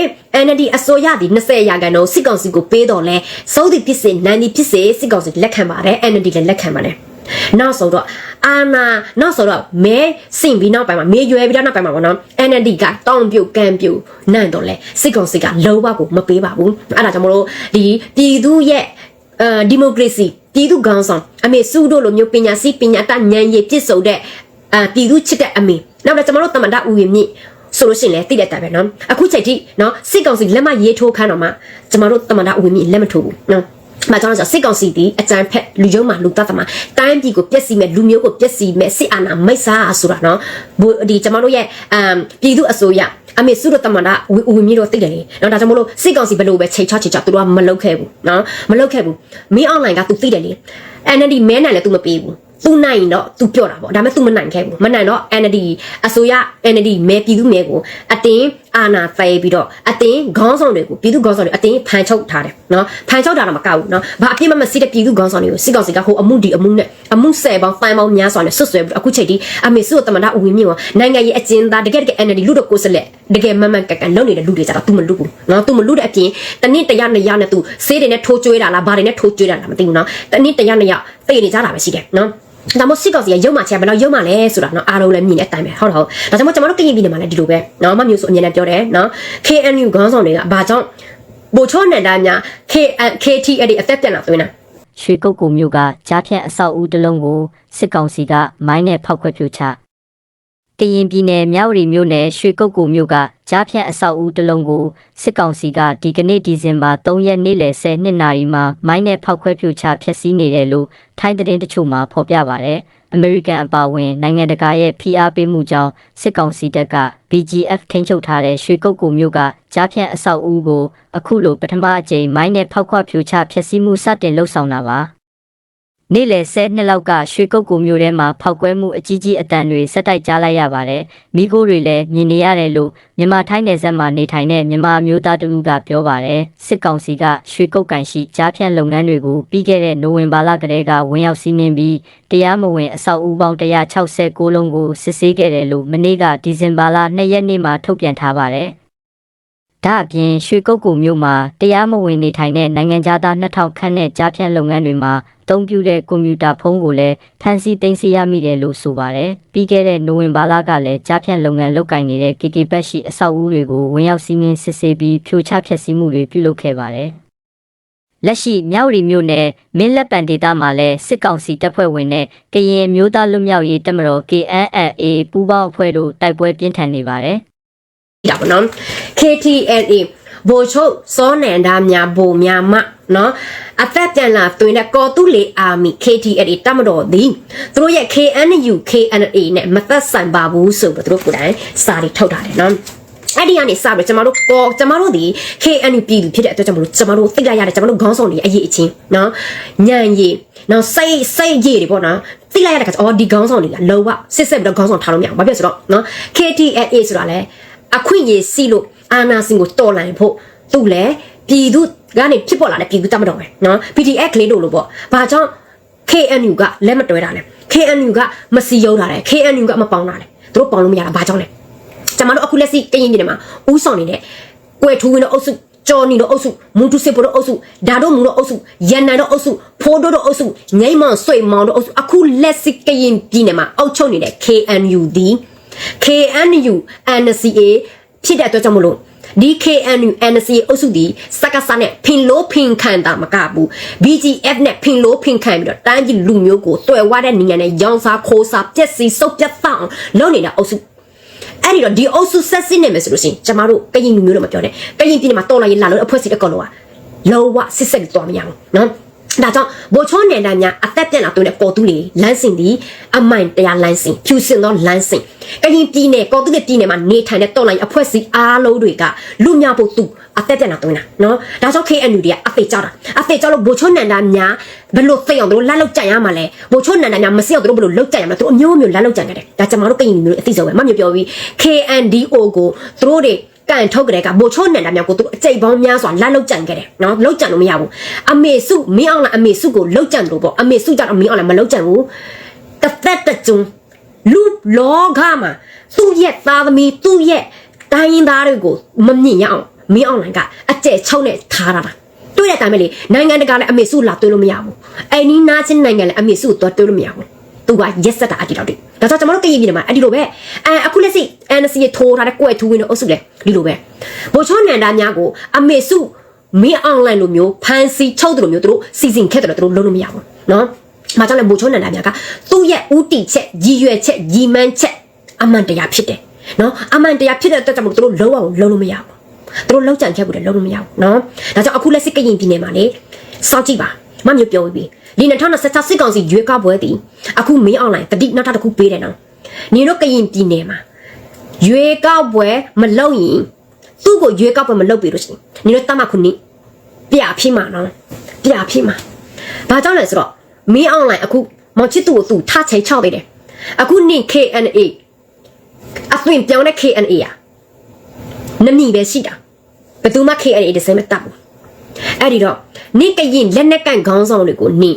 Speaker 1: NLD အစိုးရဒီ20ရာခိုင်နှုန်းစစ်ကောင်စီကိုပေးတော့လဲစိုးဒီဖြစ်စေနိုင်ဒီဖြစ်စေစစ်ကောင်စီလက်ခံပါတယ် NLD လည်းလက်ခံပါတယ်နောက်ဆိုတော့အာနာနောက်ဆိုတော့မဲစင်ပြီးနောက်ပိုင်းမှာမဲရွယ်ပြီးတော့နောက်ပိုင်းမှာပေါ့နော် NLD ကတောင်းပြုတ်ကံပြုတ်နန့်တော့လဲစစ်ကောင်စီကလုံးဝကိုမပေးပါဘူးအဲ့ဒါကြောင့်မလို့ဒီပြည်သူရဲ့အဲဒီမိုကရေစီပြည်သူခေါင်းဆောင်အမေစုတို့လိုမျိုးပညာစီပညာတတ်ဉာဏ်ရည်ပြည့်စုံတဲ့ အာပြည်သူချစ်တဲ့အမေနောက်တော့ကျွန်တော်တို့တမန်တော်ဦးရင်မြင့်ဆိုလို့ရှိရင်လည်းတိတဲ့တိုင်ပဲနော်အခုချိန်ထိနော်စစ်ကောင်စီလက်မရေးထိုးခန်းတော့မှကျွန်တော်တို့တမန်တော်ဦးရင်မြင့်လက်မထိုးဘူးနော်မကြောင့်ဆိုစစ်ကောင်စီဒီအကြံဖက်လူယုံမှာလူတတ်သမားတိုင်းပြည်ကိုပြက်စီမဲ့လူမျိုးကိုပြက်စီမဲ့စစ်အာဏာမိတ်စားဆိုတာနော်ဘိုဒီကျွန်တော်တို့ရဲ့အမ်ပြည်သူအစိုးရအမေစုတို့တမန်တာဝီမီတို့သိတယ်လေနော်ဒါကြောင့်မလို့စစ်ကောင်စီဘယ်လိုပဲချိန်ချချိန်ချသူတို့ကမလုပ်ခဲ့ဘူးနော်မလုပ်ခဲ့ဘူးမင်းအွန်လိုင်းကသူသိတယ်လေ NLD မဲနိုင်လည်းသူမပေးဘူး သူနိုင်ရင်တော့သူပြောတာပေါ့ဒါပေမဲ့သူမနိုင်ခဲ့ဘူးမနိုင်တော့ NLD အစိုးရ NLD မဲပြည်သူမဲကိုအတင်းအာဏာဖယ်ပြီးတော့အတင်းခေါင်းဆောင်တွေကိုပြည်သူခေါင်းဆောင်တွေအတင်းဖန်ချုပ်ထားတယ်နော်ဖန်ချုပ်တာတော့မကောက်ဘူးနော်ဘာအပြစ်မမစီးတဲ့ပြည်သူခေါင်းဆောင်တွေကိုစစ်ကောင်စီကဟိုအမှုဒီအမှုနဲ့အမှုဆယ်ပေါင်းဖိုင်ပေါင်းများစွာနဲ့ဆွတ်ဆွဲပြီးအခုချိန်ထိအမေစုတမန်တော်ဦးဝင်းမြင့်ကနိုင်ငံရေးအကျဉ်းသားတကယ်တကယ် NLD လူတော့ကိုယ်စလက်တကယ်မမှန်ကန်ကန်လုပ်နေတဲ့လူတွေကြတော့သူမလူဘူးနော်သူမလူတဲ့အပြင်တနည်းတရနှစ်ရနဲ့သူစေးတွေနဲ့ထိုးကျွေးတာလားဘာတွေနဲ့ထိုးကျွေးတာလားမသိဘူးနော်တနည်းတရနှစ်ရသိနေကြတာပဲရှိတယ်နော် ဒါမို့စစ်ကောင်စီကရုံမှချဘယ်တော့ရုံမှလဲဆိုတာနော်အားလုံးလည်းမြင်တဲ့အတိုင်းပဲဟုတ်တော့ဒါကြောင့်မို့ကျွန်တော်တို့ကရင်ပြည်နယ်မှာလည်းဒီလိုပဲနော်မမျိုးဆိုအမြင်နဲ့ပြောတယ်နော် KNU ခေါင်းဆောင်တွေကဘာကြောင့်ဘိုချောနန္ဒာညာ KT အဲ့ဒီအသက်ပြန်လာသွင်းတာ
Speaker 2: ရွှေကုတ်ကူမြို့ကကြားဖြန့်အဆောက်အဦတစ်လုံးကိုစစ်ကောင်စီကမိုင်းနဲ့ဖောက်ခွဲပြိုချ ကရင်ပြည်နယ်မြဝတီမြို့နယ်ရွှေကုတ်ကူမြို့ကကြားဖြန့်အဆောက်အဦတစ်လုံးကိုစစ်ကောင်စီကဒီကနေ့ဒီဇင်ဘာ3ရက်နေ့လယ်10နှစ်နာရီမှာမိုင်းနဲ့ဖောက်ခွဲပြိုချဖျက်ဆီးနေတယ်လို့ထိုင်းသတင်းတချို့မှာဖော်ပြပါဗျ။အမေရိကန်အပါအဝင်နိုင်ငံတကာရဲ့ဖိအားပေးမှုကြောင့်စစ်ကောင်စီတပ်က BGF ထိန်းချုပ်ထားတဲ့ရွှေကုတ်ကူမြို့ကကြားဖြန့်အဆောက်အဦကိုအခုလိုပထမအကြိမ်မိုင်းနဲ့ဖောက်ခွဲပြိုချဖျက်ဆီးမှုစတင်လှုပ်ဆောင်တာပါ။ နေ့လယ်10နှစ်လောက်ကရွှေကုတ်ကူမျိုးထဲမှာဖောက်ကွဲမှုအကြီးကြီးအတန်တွေဆက်တိုက်ကြားလိုက်ရပါတယ်။မိခိုးတွေလည်းမြင်နေရတယ်လို့မြန်မာထိုင်းနယ်စပ်မှာနေထိုင်တဲ့မြန်မာအမျိုးသားတဦးကပြောပါတယ်။စစ်ကောင်စီကရွှေကုတ်ကန်ရှိကြားဖြန့်လုပ်ငန်းတွေကိုပြီးခဲ့တဲ့နိုဝင်ဘာလကတည်းကဝင်ရောက်စီးနင်းပြီးတရားမဝင်အဆောက်အဦပေါင်း169လုံးကိုစစ်ဆေးခဲ့တယ်လို့မနေ့ကဒီဇင်ဘာလ2ရက်နေ့မှာထုတ်ပြန်ထားပါတယ်။ဒါအပြင်ရွှေကုတ်ကူမြို့မှာတရားမဝင်နေထိုင်တဲ့နိုင်ငံသား2000ခန့်နဲ့ကြားဖြန့်လုပ်ငန်းတွေမှာအ သုံးပြုတဲ့ကွန်ပျူတာဖုန်းကိုလည်းဖန်ဆီးသိမ်းဆည်းရမိတယ်လို့ဆိုပါတယ်။ပြီးခဲ့တဲ့နိုဝင်ဘာလကလည်းကြားဖြန့်လုပ်ငန်းလုပ်ကိုင်နေတဲ့ KK ဘက်ရှိအဆောက်အဦတွေကိုဝင်ရောက်စီးနင်းစစ်ဆေးပြီးဖြိုချဖျက်ဆီးမှုတွေပြုလုပ်ခဲ့ပါတယ်။လက်ရှိမြောက်ရီမြို့နယ်မင်းလက်ပံဒေသမှာလည်းစစ်ကောင်စီတပ်ဖွဲ့ဝင်နဲ့ကရင်မျိုးသားလွတ်မြောက်ရေးတပ်မတော် KNLA ပူးပေါင်းအဖွဲ့တို့တိုက်ပွဲပြင်းထန်နေပါတယ်။
Speaker 1: တာပေါ့နော် KTLA ဘိုလ်ချုပ်စောနန္ဒာမြဘိုမြမနော်အသက်ပြန်လာတွင်တဲ့ကော်တူလီအာမီ KTLA တမတော်သည်သူတို့ရဲ့ KNU KNA နဲ့မသက်ဆိုင်ပါဘူးဆိုပြီးသူတို့ကိုယ်တိုင်စာရီထုတ်ထားတယ်နော်အဲ့ဒီကနေစပြီးကျမတို့ကောကျမတို့ဒီ KNU ပြည်သူဖြစ်တဲ့အတွက်ကြောင့်မလို့ကျမတို့သိလိုက်ရတယ်ကျမတို့ခေါင်းဆောင်တွေအရေးအချင်းနော်ညံရည်နော်စိတ်စိတ်ရည်တွေပေါ့နော်သိလိုက်ရတဲ့ခါကျအော်ဒီခေါင်းဆောင်တွေကလောကစစ်စစ်ပြီးတော့ခေါင်းဆောင်ထားလို့မရဘူးဘာဖြစ်ဆိုတော့နော် KTLA ဆိုတာလဲအခွင့်အရေးစီလို့ အာနာစင်ကိုတော်လှန်ဖို့သူ့လည်းပြည်သူကနေဖြစ်ပေါ်လာတဲ့ပြည်သူတမတော်ပဲနော် PDF ကလေးတို့လို့ပေါ့ဘာကြောင့် KNU ကလက်မတွဲတာလဲ KNU ကမစီရုံးတာလဲ KNU ကမပေါင်းတာလဲသူတို့ပေါင်းလို့မရတာဘာကြောင့်လဲကျွန်မတို့အခုလက်ရှိတရင်ပြည်နယ်မှာဥဆောင်နေတဲ့ကွယ်ထူးဝင်တို့အုပ်စုကျော်နီတို့အုပ်စုမူတုစစ်ပေါ်တို့အုပ်စုဒါတို့မူတို့အုပ်စုရန်နန်တို့အုပ်စုဖိုးတို့တို့အုပ်စုငိမ့်မောင်ဆွေမောင်တို့အုပ်စုအခုလက်ရှိကရင်ပြည်နယ်မှာအုပ်ချုပ်နေတဲ့ KNU ဒီ KNU NCA ဖြစ်တဲ့အတွက်ကြောင့်မလို့ဒီ KNU NCA အုပ်စုဒီစက္ကစနဲ့ဖင်လို့ဖင်ခံတာမကဘူး BGF နဲ့ဖင်လို့ဖင်ခံပြီးတော့တန်းကြီးလူမျိုးကိုတွယ်ဝတဲ့နေရာနဲ့ရောင်းစားခိုးစားပြက်စီစုပ်ပြတ်တောင်းလုပ်နေတာအုပ်စုအဲ့ဒီတော့ဒီအုပ်စုဆက်စစ်နေမယ်ဆိုလို့ရှိရင်ကျမတို့ကရင်လူမျိုးတော့မပြောနဲ့ကရင်ပြည်နယ်မှာတော်လာရင်လာလို့အဖွဲ့အစည်းအကောင်လုံးကလောဝစစ်ဆက်ပြီးတော့မရဘူးနော် ဒါကြောင့်ဘိုချောနယ်တန်းများအသက်ပြက်လာတွင်တဲ့ပေါ်သူတွေလမ်းစဉ်ဒီအမိုင်တရားလမ်းစဉ်ဖြူစင်သောလမ်းစဉ်ကရင်ပြည်နယ်ပေါ်သူတွေပြည်နယ်မှာနေထိုင်တဲ့တော်လိုင်းအဖွဲ့အစည်းအားလုံးတွေကလူများဖို့သူအသက်ပြက်လာတွင်တာနော်ဒါကြောင့် KNU တွေကအဖေကြောက်တာအဖေကြောက်လို့ဘိုချောနယ်တန်းများဘယ်လိုသိအောင်တို့လက်လောက်ကြံရမှာလဲဘိုချောနယ်တန်းများမစိအောင်တို့ဘယ်လိုလောက်ကြံရမှာလဲတို့အမျိုးမျိုးလက်လောက်ကြံကြတယ်ဒါကျွန်တော်တို့ကရင်လူမျိုးတွေအသိဆုံးပဲမမျိုးပြောပြီး KNDO ကိုသူတို့တွေ ကန်ထုတ်ကြတဲ့ကဘိုချိုနန္ဒမြောက်ကိုသူအကြိတ်ပေါင်းများစွာလက်လောက်ကြံခဲ့တယ်နော်လောက်ကြံလို့မရဘူးအမေစုမင်းအောင်လာအမေစုကိုလောက်ကြံလို့ပေါ့အမေစုကြောင့်မင်းအောင်လာမလောက်ကြံဘူးတသက်တကြုံလူလောကမှာသူ့ရဲ့သားသမီးသူ့ရဲ့တိုင်းရင်းသားတွေကိုမမြင်ရအောင်မင်းအောင်လိုင်ကအကျဲချုံနဲ့ထားတာပါတွေ့တဲ့အတိုင်းပဲလေနိုင်ငံတကာလည်းအမေစုလာတွေ့လို့မရဘူးအိုင်နီနာချင်းနိုင်ငံလည်းအမေစုကိုတော့တွေ့လို့မရဘူး သူကရက်ဆက်တာအတီတော့တယ်ဒါကြောင့်ကျွန်တော်တို့ကရင်ပြည်နယ်မှာအဲ့ဒီလိုပဲအဲအခုလက်ရှိ NC ရထိုးထားတဲ့ကွဲထူးဝင်တဲ့အုပ်စုလေဒီလိုပဲဘိုချောနန္ဒာများကိုအမေစုမင်းအွန်လိုင်းလိုမျိုးဖန်စီချုပ်တယ်လို့မျိုးသူတို့စီစဉ်ခဲ့တယ်လို့သူတို့လုံးလို့မရဘူးနော်။မကြောင့်လည်းဘိုချောနန္ဒာများကသူ့ရဲ့ဥတီချက်ရည်ရွယ်ချက်ရည်မှန်းချက်အမှန်တရားဖြစ်တယ်နော်အမှန်တရားဖြစ်တဲ့အတွက်ကြောင့်မို့သူတို့လုံးအောင်လုံးလို့မရဘူး။သူတို့လောက်ကြံခဲ့ဘူးလေလုံးလို့မရဘူးနော်။ဒါကြောင့်အခုလက်ရှိကရင်ပြည်နယ်မှာလေစောင့်ကြည့်ပါမမျိုးပြောပြီး ဒီ2016စစ်ကောင်စီရွေးကောက်ပွဲတည်အခုမင်းအွန်လိုင်းတတိနောက်ထပ်တစ်ခုပေးတယ်နော်။နေတော့ကရင်ပြည်နယ်မှာရွေးကောက်ပွဲမလုပ်ရင်သူ့ကိုရွေးကောက်ပွဲမလုပ်ပြီလို့ရှိရင်နေတော့တမခုနှစ်ပြဖြစ်မှာနော်ပြဖြစ်မှာဘာကြောင့်လဲဆိုတော့မင်းအွန်လိုင်းအခုမောင်ချစ်သူ့ကိုသူထားချိန်ချောက်နေတယ်အခုနင် KNA အသွင်ပြောင်းတဲ့ KNA อ่ะနမီပဲရှိတာဘယ်သူမှ KNA တစ်စဲမတတ်ဘူး အဲ့ဒီတော့နင်ကရင်လက်နက်ကန်ခေါင်းဆောင်တွေကိုနင်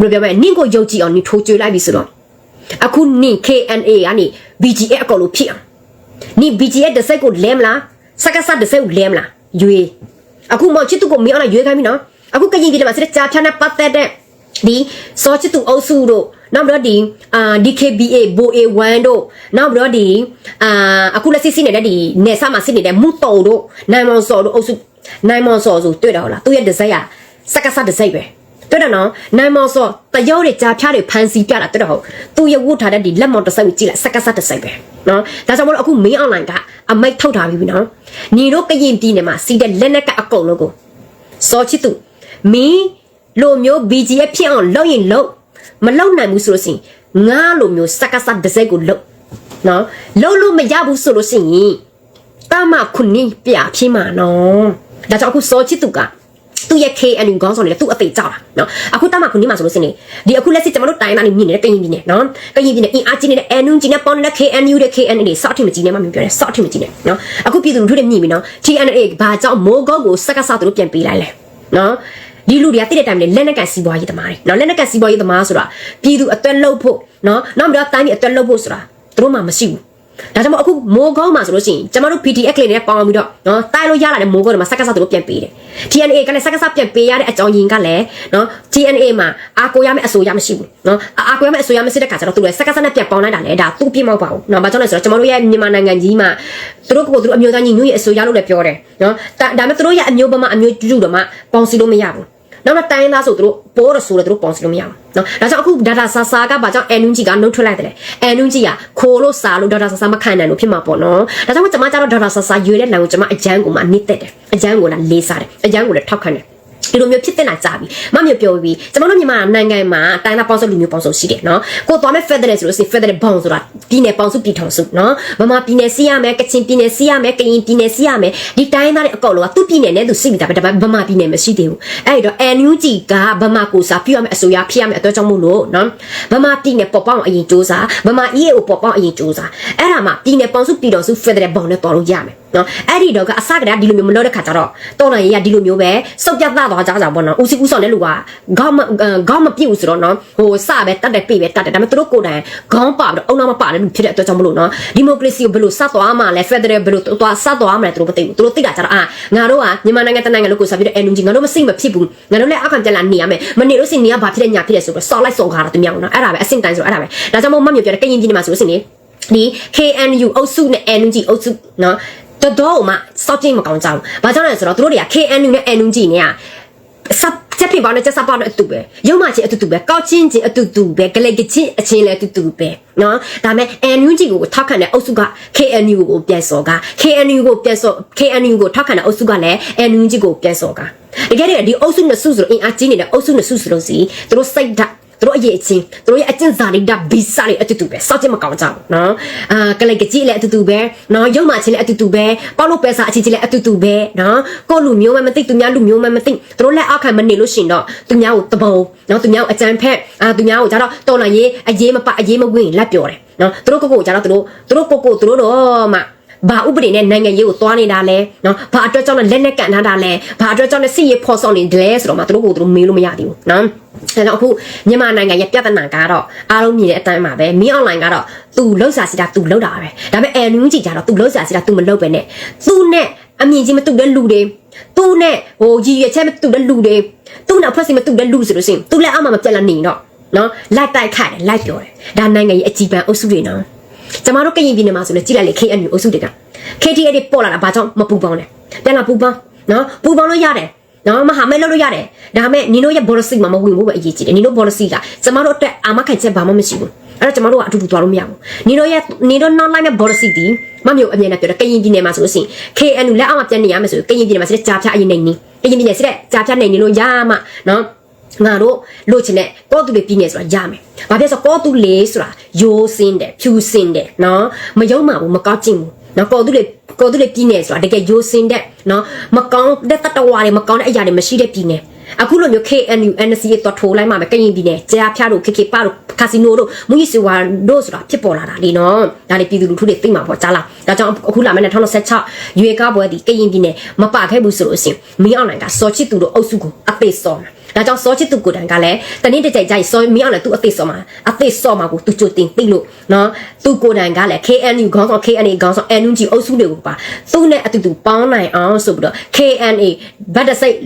Speaker 1: ဘယ်လိုပြောမလဲနင်ကိုယုံကြည်အောင်နင်ထိုးကြွေးလိုက်ပြီဆိုတော့အခုနင် KNA ကနေ BGA အကောလို့ဖြစ်အောင်နင် BGA တစ်စက်ကိုလဲမလားစက္ကစတစ်စက်ကိုလဲမလားရွေးအခုမောင်ချစ်သူကိုမင်းအောင်လိုက်ရွေးခိုင်းပြီနော်အခုကရင်ပြည်မှာစစ်တဲ့ကြာဖြာနဲ့ပတ်သက်တဲ့ဒီစောချစ်သူအုပ်စုတို့နောက်ပြီးတော့ဒီအာ DKBA ဘို A1 တို့နောက်ပြီးတော့ဒီအာအခုလက်စစ်စစ်နေတဲ့ဒီနေဆာမှာစစ်နေတဲ့မူတုံတို့နိုင်မောင်စော်တို့အုပ်စု နိုင်မောင်စော်ဆိုတွေ့တော့ဟုတ်လားသူရဲ့ဒီဇိုင်းကစက္ကစဒီဇိုင်းပဲတွေ့တော့နော်နိုင်မောင်စော်တယောတွေကြာဖြားတွေဖန်စီပြတာတွေ့တော့ဟုတ်သူရဲ့ဝတ်ထားတဲ့ဒီလက်မောင်တစ်စိုက်ကိုကြည့်လိုက်စက္ကစဒီဇိုင်းပဲနော်ဒါကြောင့်မလို့အခု main online ကအမိတ်ထုတ်ထားပြီနော်ညီတို့ကရင်ပြည်နယ်မှာစီးတဲ့လက်နက်ကအကုန်လုံးကိုစောချစ်သူမင်းလိုမျိုး BGF ဖြစ်အောင်လုပ်ရင်လုပ်မလုပ်နိုင်ဘူးဆိုလို့ရှိရင်ငါလိုမျိုးစက္ကစဒီဇိုင်းကိုလုပ်နော်လုပ်လို့မရဘူးဆိုလို့ရှိရင်တာမခုနှစ်ပြဖြစ်မှာနော် ဒါကြောင့်အခုစောချစ်သူကသူ့ရဲ့ KNU ခေါင်းဆောင်တွေလည်းသူ့အသေးကြောက်တာနော်အခုတမခုနေမှာဆိုလို့စနေဒီအခုလက်စစ်ကျွန်တော်တို့တိုင်းသားနေမြင်နေတဲ့ကရင်ပြည်နယ်နော်ကရင်ပြည်နယ်အင်အားကြီးနေတဲ့ NU ကြီးနဲ့ပေါင်းနေတဲ့ KNU တဲ့ KNA တွေစောက်ထင်မကြီးနဲ့မှမျိုးပြောတယ်စောက်ထင်မကြီးနဲ့နော်အခုပြည်သူလူထုတွေမြင်ပြီနော် TNA ဘာကြောင့်မိုးကုတ်ကိုစက်ကစသူတို့ပြန်ပေးလိုက်လဲနော်ဒီလူတွေကတိတဲ့တိုင်လေလက်နက်ကန်စီးပွားရေးသမားတွေနော်လက်နက်ကန်စီးပွားရေးသမားဆိုတာပြည်သူအသွက်လှုပ်ဖို့နော်နောက်ပြီးတော့တိုင်းပြည်အသွက်လှုပ်ဖို့ဆိုတာသူတို့မှမရှိဘူး ဒါကြောင့်မို့အခုမိုးကောင်းမှာဆိုလို့ရှိရင်ကျမတို့ PTX လေးနဲ့ပေါင်းပြီးတော့နော်တိုက်လို့ရလာတဲ့မိုးကောင်းတွေမှာစက္ကစသူတို့ပြန်ပေးတယ် TNA ကလည်းစက္ကစပြန်ပေးရတဲ့အကြောင်းရင်းကလည်းနော် TNA မှာအာကိုရမယ့်အဆိုရမရှိဘူးနော်အာအာကိုရမယ့်အဆိုရမရှိတဲ့ခါကျတော့သူလည်းစက္ကစနဲ့ပြန်ပေါင်းလိုက်တာလေဒါသူ့ပြမောက်ပါဘူးနော်ဘာကြောင့်လဲဆိုတော့ကျမတို့ရဲ့မြန်မာနိုင်ငံကြီးမှာသူတို့ကိုယ်သူတို့အမျိုးသားညီညွတ်ရေးအဆိုရလို့လည်းပြောတယ်နော်ဒါဒါပေမဲ့သူတို့ရဲ့အမျိုးဗမာအမျိုးကျူကျူတော့မှပေါင်းစီလို့မရဘူး နောက်တော့တိုင်းသားဆိုသူတို့ပိုးရဆိုလည်းသူတို့ပေါင်းစီလို့မရဘူးနော်ဒါကြောင့်အခု data ဆာဆာကဘာကြောင့် NUG ကနှုတ်ထွက်လိုက်တယ်လဲ NUG ကခိုးလို့စားလို့ data ဆာဆာမခံနိုင်လို့ဖြစ်မှာပေါ့နော်ဒါကြောင့်ကျွန်မကျတော့ data ဆာဆာရွေးတဲ့လမ်းကိုကျွန်မအကြမ်းကိုမှနစ်သက်တယ်အကြမ်းကိုလည်းလေးစားတယ်အကြမ်းကိုလည်းထောက်ခံတယ် ဒီလိုမျိုးဖြစ်တင်တာကြာပြီမမျိုးပြောပြီးကျမတို့မြန်မာနိုင်ငံမှာတိုင်းသားပေါင်းစုလူမျိုးပေါင်းစုရှိတယ်နော်ကိုသွားမဲ့ federal ဆိုလို့ရှိရင် federal bond ဆိုတာပြည်နယ်ပေါင်းစုပြည်ထောင်စုနော်မမပြည်နယ်စီရမယ်ကချင်ပြည်နယ်စီရမယ်ကရင်ပြည်နယ်စီရမယ်ဒီတိုင်းသားတွေအကုန်လုံးကသူ့ပြည်နယ်နဲ့သူရှိပြီဒါပေမဲ့ဗမာပြည်နယ်မရှိသေးဘူးအဲ့တော့ NUG ကဗမာကိုစားပြုရမယ်အစိုးရဖြစ်ရမယ်အတွက်ကြောင့်မို့လို့နော်ဗမာပြည်နယ်ပေါ်ပေါင်းအရင်စူးစားဗမာ EAO ပေါ်ပေါင်းအရင်စူးစားအဲ့ဒါမှပြည်နယ်ပေါင်းစုပြည်တော်စု federal bond နဲ့တော်လို့ရမယ်နော်အဲ့ဒီတော့ကအစကတည်းကဒီလိုမျိုးမလုပ်တဲ့ခါကျတော့တော်တော်ရေးကဒီလိုမျိုးပဲစုပ်ပြတ်သွားသွားကြကြပေါ့နော်ဦးစီးဦးဆောင်တဲ့လူကခေါင်းမခေါင်းမပြည့်ဘူးဆိုတော့နော်ဟိုစပဲတတ်တယ်ပြည့်ပဲတတ်တယ်ဒါပေမဲ့သူတို့ကိုယ်တိုင်ခေါင်းပါပြီးတော့အုံနောက်မပါတဲ့လူဖြစ်တဲ့အတွက်ကြောင့်မလို့နော်ဒီမိုကရေစီကိုဘယ်လိုစသွားမှလဲ federal ဘယ်လိုသွားစသွားမှလဲသူတို့မသိဘူးသူတို့သိတာကြတော့အာငါတို့ကမြန်မာနိုင်ငံတနိုင်ငံလို့ကိုစားပြီးတော့ NUG ငါတို့မစိတ်မဖြစ်ဘူးငါတို့လည်းအခံပြန်လာနေရမယ်မနေလို့စင်နေရဘာဖြစ်တဲ့ညာဖြစ်တဲ့ဆိုတော့စော်လိုက်စော်ခါတာသူမြောက်နော်အဲ့ဒါပဲအဆင့်တိုင်းဆိုအဲ့ဒါပဲဒါကြောင့်မို့မမျိုးပြောတဲ့ကရင်ပြည်နယ်မှာဆိုလို့စင်နေဒီ KNU အုပ်စုနဲ့ NUG အုပ်စုနော်တော်တော်မှစောက်ကြည့်မကောင်းကြဘူး။ဘာကြောင့်လဲဆိုတော့သူတို့တွေက KNU နဲ့ NUG နဲ့က စပ်ချက်ဖြစ်ပါနဲ့ချက်စပ်ပါနဲ့အတူပဲရုံမချင်းအတူတူပဲကောက်ချင်းချင်းအတူတူပဲဂလိကချင်းအချင်းလည်းအတူတူပဲနော်ဒါပေမဲ့ NUG ကိုထောက်ခံတဲ့အုပ်စုက KNU ကိုပြန်စော်က KNU ကိုပြန်စော် KNU ကိုထောက်ခံတဲ့အုပ်စုကလည်း NUG ကိုပြန်စော်ကတကယ်တည်းဒီအုပ်စုနှစ်စုဆိုတော့အင်အားကြီးနေတဲ့အုပ်စုနှစ်စုဆိုလို့စီသူတို့စိတ်ဓာတ် သူတို့အရေးချင်းသူတို့ရဲ့အကျင့်စာတွေဒါဘီစာတွေအတူတူပဲစောက်ချင်မကောင်းကြဘူးနော်အာကလေးကကြီးလည်းအတူတူပဲနော်ရုံမချင်းလည်းအတူတူပဲပေါလို့ပဲစာအချင်းချင်းလည်းအတူတူပဲနော်ကိုလူမျိုးမှမသိသူများလူမျိုးမှမသိသူတို့လည်းအခါမနေလို့ရှင်တော့သူများကိုတပုံနော်သူများကိုအကြမ်းဖက်အာသူများကိုကြတော့တော်လာရေးအရေးမပအရေးမဝင်လက်ပြောတယ်နော်သူတို့ကိုကိုကြတော့သူတို့သူတို့ကိုကိုသူတို့တော့မှ ဘာဥပဒေနဲ့နိုင်ငံရေးကိုသွားနေတာလဲနော်ဘာအတွက်ကြောင့်လဲလက်နဲ့ကန်ထားတာလဲဘာအတွက်ကြောင့်လဲစစ်ရေးဖော်ဆောင်နေတယ်ဆိုတော့မှသူတို့ကိုသူတို့မေးလို့မရသေးဘူးနော်အဲတော့အခုမြန်မာနိုင်ငံရဲ့ပြဿနာကတော့အားလုံးမြင်တဲ့အတိုင်းပါပဲမင်းအွန်လိုင်းကတော့ तू လောက်စာစီတာ तू လောက်တာပဲဒါပေမဲ့အန်နူးကြီးကြတော့ तू လောက်စာစီတာ तू မလောက်ပဲနဲ့ तू နဲ့အမြင်ချင်းမတူတဲ့လူတွေ तू နဲ့ဟိုရည်ရွယ်ချက်မတူတဲ့လူတွေ तू နဲ့အဖွဲ့အစည်းမတူတဲ့လူဆိုလို့ရှိရင် तू လည်းအမှမပြတ်လာနေတော့နော်လိုက်တိုက်ခိုက်တယ်လိုက်ပြောတယ်ဒါနိုင်ငံရဲ့အကြည်ပန်အုပ်စုတွေနော် ကျမတို့ကရင်ပြည်နယ်မှာဆိုလဲကြည့်လိုက်လေ KNU အုပ်စုတွေက KTA တွေပေါ်လာတာဘာကြောင့်မပူပေါင်းလဲပြန်လာပူပေါင်းနော်ပူပေါင်းလို့ရတယ်နော်မဟာမဲလို့လို့ရတယ်ဒါပေမဲ့နင်တို့ရဲ့ policy မှာမဝင်ဘူးပဲအရေးကြီးတယ်နင်တို့ policy ကကျမတို့အတွက်အာမခံချက်ဘာမှမရှိဘူးအဲ့တော့ကျမတို့ကအတူတူသွားလို့မရဘူးနင်တို့ရဲ့နင်တို့ non line ရဲ့ policy ဒီမမျိုးအမြင်နဲ့ပြောတယ်ကရင်ပြည်နယ်မှာဆိုလို့ရှိရင် KNU လက်အောက်မှာပြန်နေရမယ်ဆိုရင်ကရင်ပြည်နယ်မှာစစ်တဲ့ကြာဖြတ်အရင်နေနေကရင်ပြည်နယ်စစ်တဲ့ကြာဖြတ်နေနေလို့ရမှာနော် ငါတို့လို့ချင်တဲ့ကောတူလေးပြည်နေဆိုတာရမယ်။ဘာဖြစ်ဆိုကောတူလေးဆိုတာရိုးစင်းတယ်ဖြူစင်းတယ်နော်မယုံမှာဘူးမကောက်ကျင်ဘူးနော်ကောတူလေးကောတူလေးပြည်နေဆိုတာတကယ်ရိုးစင်းတဲ့နော်မကောင်းတဲ့တတဝါတွေမကောင်းတဲ့အရာတွေမရှိတဲ့ပြည်နေအခုလိုမျိုး KNU NCA တော့ထိုးလိုက်မှပဲကရင်ပြည်နယ်ကြားဖြားတို့ KK ပါတို့ကာစီနိုတို့မူကြီးစီဝါတို့ဆိုတာဖြစ်ပေါ်လာတာလီနော်ဒါလေးပြည်သူလူထုတွေသိမှာပေါ့ကြားလားဒါကြောင့်အခုလာမယ့်2016ရွေကားပွဲဒီကရင်ပြည်နယ်မပခဲ့ဘူးဆိုလို့ရှိရင်မင်းအောင်နိုင်ကစော်ချစ်သူတို့အုပ်စုကိုအသေးစော်မှာ ဒါကြောင့်စောချစ်သူကိုတန်ကလည်းတနေ့တစ်ကြိမ်ကြိုင်စောမင်းအောင်လည်းသူအသေးစော်မှာအသေးစော်မှာကိုသူကြိုတင်သိလို့နော်သူကိုတန်ကလည်း KNU ခေါင်းဆောင် KNA ခေါင်းဆောင် NUG အုပ်စုတွေကိုပါသူ့နဲ့အတူတူပေါင်းနိုင်အောင်ဆိုပြီးတော့ KNA ဗတ်တစိတ်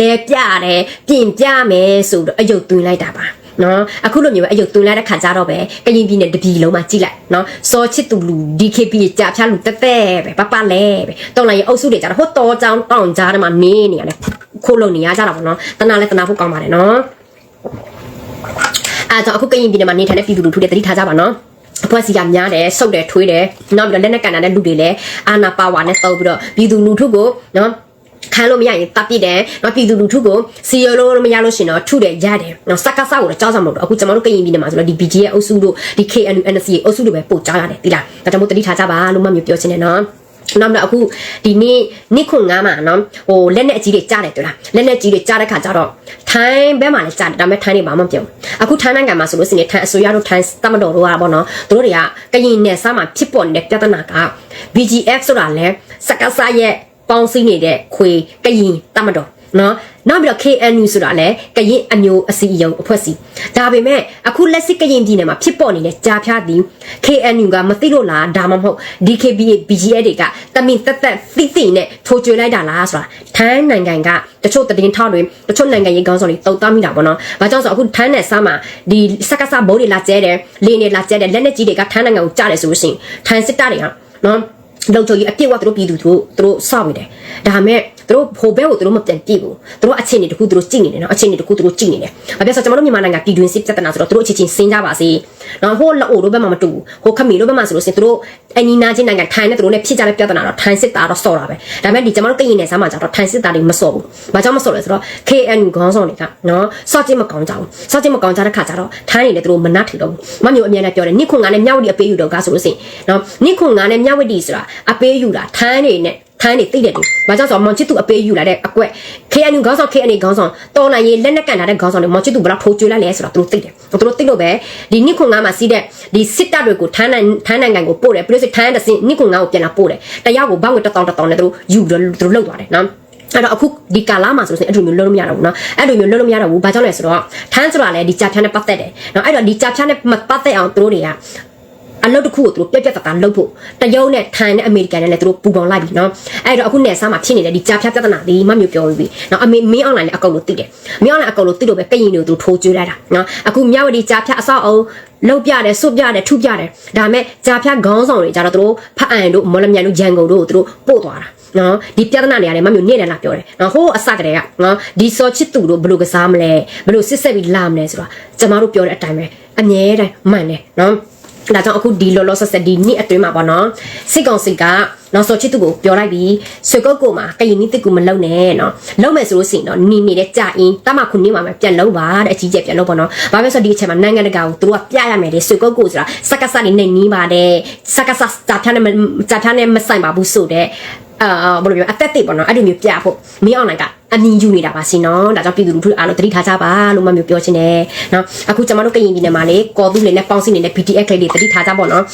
Speaker 1: လဲပြတယ်ပြင်ပြမယ်ဆိုတော့အယုတ်သွင်းလိုက်တာပါနော်အခုလိုမျိုးပဲအယုတ်သွင်းလိုက်တဲ့ခါကျတော့ပဲကရင်ပြည်နယ်တပြည်လုံးမှာကြည့်လိုက်နော်စောချစ်သူလူ DKP ကြာဖြားလူတက်တက်ပဲပပလဲပဲတော်လိုက်ရအုပ်စုတွေကြတော့ဟိုတော်ကြောင်တောင်ကြားထဲမှာနေနေရတယ် ခိုးလုံနေရကြတာပေါ့နော်တနာလဲတနာဖို့ကောင်းပါတယ်နော်အဲကြောင့်အခုကရင်ပြည်နယ်မှာနေထိုင်တဲ့ပြည်သူလူထုတွေတတိထားကြပါနော်အဖွဲ့စီကများတယ်စုပ်တယ်ထွေးတယ်နောက်ပြီးတော့လက်နက်ကန်တဲ့လူတွေလည်းအာနာပါဝါနဲ့တုပ်ပြီးတော့ပြည်သူလူထုကိုနော်ခံလို့မရရင်တပ်ပစ်တယ်။နော်ပြည်သူလူထုကိုစီရလို့မရလို့ရှင်တော့ထုတယ်ရတယ်။နော်စက္ကစကိုလည်းကြောက်စမလို့အခုကျွန်တော်တို့ကရင်ပြည်နယ်မှာဆိုတော့ဒီ BG ရဲ့အုပ်စုတို့ဒီ KNU NC ရဲ့အုပ်စုတို့ပဲပို့ကြားရတယ်ဒီလား။ဒါကြောင့်မို့တတိထားကြပါလို့မှမျိုးပြောချင်တယ်နော်။ နောက်တော့အခုဒီနေ့နေ့ခွန်ငါးမှာနော်ဟိုလက်နဲ့အကြီးတွေကြားတယ်တွေ့လားလက်နဲ့ကြီးတွေကြားတဲ့ခါကျတော့ထိုင်းဘက်မှာလည်းကြားတယ်ဒါပေမဲ့ထိုင်းနေဘာမှမပြောဘူးအခုထိုင်းနိုင်ငံမှာဆိုလို့ရှိရင်ထိုင်းအစိုးရတို့ထိုင်းတမတော်တို့ကပေါ့နော်သူတို့တွေကကရင်နယ်စားမှာဖြစ်ပေါ်နေတဲ့ပြဿနာက BGF ဆိုတာလဲစကစရဲ့ပေါင်းစည်းနေတဲ့ခွေကရင်တမတော် နော်နောက်ပြီးတော့ KNU ဆိုတာလဲကရင်အမျိုးအစည်းအရုံးအဖွဲ့အစည်းဒါပေမဲ့အခုလက်စစ်ကရင်ပြည်နယ်မှာဖြစ်ပေါ်နေတဲ့ကြာဖြားသည် KNU ကမသိလို့လားဒါမှမဟုတ် DKBA BGA တွေကတမင်တက်တက်သိသိနဲ့ထိုးကြွေလိုက်တာလားဆိုတာထိုင်းနိုင်ငံကတချို့သတင်းထောက်တွေတချို့နိုင်ငံရေးခေါင်းဆောင်တွေတုံ့တက်မိတာပေါ့နော်။ဘာကြောင့်ဆိုအခုထိုင်းနယ်ဆာမှာဒီစက္ကစဘိုးတွေလာကျဲတယ်လေနေလာကျဲတယ်လက်နဲ့ကြီးတွေကထိုင်းနိုင်ငံကိုကြားတယ်ဆိုလို့ရှိရင်ထိုင်းစစ်တပ်တွေကနော်လုံချုံကြီးအပြည့်အဝသူတို့ပြည်သူတို့သူတို့စောင့်နေတယ်ဒါပေမဲ့ သူတို့ဟိုဘဲကိုသူတို့မပြန်ပြည့်ဘူးသူတို့အခြေအနေတခုသူတို့ကြည့်နေတယ်နော်အခြေအနေတခုသူတို့ကြည့်နေတယ်ဘာဖြစ်လို့ဆိုကျွန်တော်တို့မြန်မာနိုင်ငံပြည်တွင်းစစ်ပြဿနာဆိုတော့သူတို့အချင်းချင်းစင်းကြပါစေနော်ဟိုလက်အိုတို့ဘက်မှာမတူဘူးဟိုခမီတို့ဘက်မှာဆိုလို့ရှိရင်သူတို့အနီနာချင်းနိုင်ငံထိုင်းနဲ့သူတို့နဲ့ဖြစ်ကြတဲ့ပြဿနာတော့ထိုင်းစစ်သားတော့စော့တာပဲဒါပေမဲ့ဒီကျွန်တော်တို့ကရင်နယ်ဆမ်းမှာကျတော့ထိုင်းစစ်သားတွေမစော့ဘူးဘာကြောင့်မစော့လဲဆိုတော့ KNU ခေါင်းဆောင်တွေကနော်စော့ချင်းမကောင်းကြဘူးစော့ချင်းမကောင်းကြတဲ့ခါကျတော့ထိုင်းနေလည်းသူတို့မနှတ်ထီတော့ဘူးမမျိုးအမြဲတမ်းပြောတယ်နိခွန်ကလည်းမြောက်ဝတီအပေးယူတော့ကဆိုလို့ရှိရင်နော်နိခွန်ကလည်းမြောက်ဝတီဆိုတာအပေးယူတာထိုင်းနေနဲ့ ထိုင်းနေသိတယ်လေ။ဘာကြောင့်ဆိုတော့မောင်ချစ်သူအပေးယူလာတဲ့အကွက် KNU ခေါင်းဆောင် KNA ခေါင်းဆောင်တော်နိုင်ရေးလက်နက်ကန်ထားတဲ့ခေါင်းဆောင်တွေမောင်ချစ်သူဘယ်လောက်ထိုးကျွေးလိုက်လဲဆိုတော့သူတို့သိတယ်။သူတို့သိလို့ပဲဒီနိခွန်ငါမှာစီးတဲ့ဒီစစ်တပ်တွေကိုထိုင်းနိုင်ထိုင်းနိုင်ငံကိုပို့တယ်ပြီးလို့ဆိုထိုင်းတဲ့စင်နိခွန်ငါကိုပြန်လာပို့တယ်။တရားကိုဘောင်းကိုတတောင်းတတောင်းနဲ့သူတို့ယူပြီးတော့သူတို့လှုပ်သွားတယ်နော်။အဲ့တော့အခုဒီကာလာမှာဆိုလို့ရှိရင်အဲ့လိုမျိုးလုံးလို့မရတော့ဘူးเนาะအဲ့လိုမျိုးလုံးလို့မရတော့ဘူးဘာကြောင့်လဲဆိုတော့ထန်းဆိုတာလေဒီကြာဖြန်းနဲ့ပတ်သက်တယ်เนาะအဲ့တော့ဒီကြာဖြန်းနဲ့မပတ်သက်အောင်သူတို့တွေက အလုပ်တစ်ခုကိုသူတို့ပြက်ပြက်တသားလုပ်ဖို့တရုတ်နဲ့ထိုင်းနဲ့အမေရိကန်နဲ့လည်းသူတို့ပူပေါင်းလိုက်ပြီနော်အဲ့တော့အခုနယ်စားမှာဖြစ်နေတဲ့ဒီကြားဖြတ်ပြဿနာလေးမမျိုးပြောပြီနော်အမေမင်းအွန်လိုင်းလည်းအကုန်လုံးသိတယ်မင်းအွန်လိုင်းအကုန်လုံးသိလို့ပဲကရင်တွေကိုသူထိုးကျွေးလိုက်တာနော်အခုမြဝတီကြားဖြတ်အဆောက်အုံလောက်ပြတယ်ဆွပြတယ်ထုပြတယ်ဒါမဲ့ကြားဖြတ်ခေါင်းဆောင်တွေကြတော့သူတို့ဖအံတို့မော်လမြိုင်တို့ရန်ကုန်တို့ကိုသူတို့ပို့သွားတာနော်ဒီပြဿနာတွေရတယ်မမျိုးနေတယ်လားပြောတယ်နော်ဟိုးအစကတည်းကနော်ဒီစော်ချစ်သူတို့ဘယ်လိုကစားမလဲဘယ်လိုစစ်ဆက်ပြီးလာမလဲဆိုတာကျမတို့ပြောတဲ့အတိုင်းပဲအမြဲတမ်းမှန်တယ်နော် ဒါကြောင့်အခုဒီလောလောဆတ်ဆတ်ဒီနေ့အတွင်းမှာပေါ့နော်စိတ်ကောင်စိတ်ကနော်စောချစ်သူကိုပြောလိုက်ပြီးဆွေကုတ်ကိုမှာကရင်နီတစ်ကူမလုံနဲ့နော်လုံမယ်ဆိုလို့ရှိရင်တော့နီနေတဲ့ကြာအင်းတမခုနှစ်မှာပဲပြန်လုံပါတဲ့အကြီးကျယ်ပြန်လုံပေါ့နော်ဘာပဲဆိုဒီအချိန်မှာနိုင်ငံတကာကိုသူတို့ကပြရမယ်တဲ့ဆွေကုတ်ကိုဆိုတာစက္ကစနေနေနီးပါတယ်စက္ကစတာဖြားနဲ့တာဖြားနဲ့မဆိုင်ပါဘူးဆိုတဲ့အာဘယ်လိုပြောအသက်သိပေါ့နော်အဲ့ဒီမျိုးပြဖို့မင်းအွန်လိုင်းက အမြင်ယူနေတာပါစီနော်ဒါကြောင့်ပြည်သူလူထုအားလုံးသတိထားကြပါလို့မမျိုးပြောချင်တယ်နော်အခုကျွန်တော်တို့ကရင်ပြည်နယ်မှာလေကော်သူလေးနဲ့ပေါင်းစည်းနေတဲ့ BTS ကလေးတွေသတိထားကြပါတော့နော်